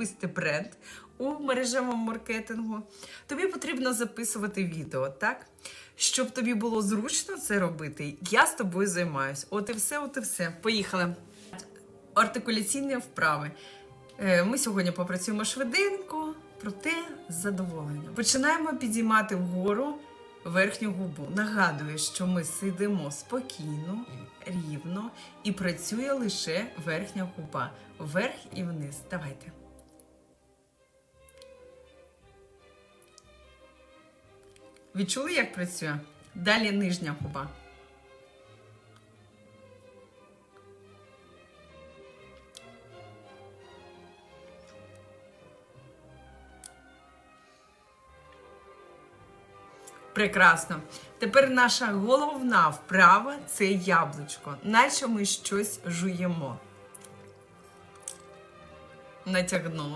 особистий бренд у мережевому маркетингу, тобі потрібно записувати відео, так? Щоб тобі було зручно це робити, я з тобою займаюсь. От і все, от і все. Поїхали. Артикуляційні вправи. Е, Ми сьогодні попрацюємо швиденько, проте з задоволенням. Починаємо підіймати вгору верхню губу. Нагадую, що ми сидимо спокійно, рівно і працює лише верхня губа. Вверх і вниз. Давайте. Відчули, як працює? Далі нижня губа. Прекрасно. Тепер наша головна вправа це яблучко, наче ми щось жуємо. Натягнули.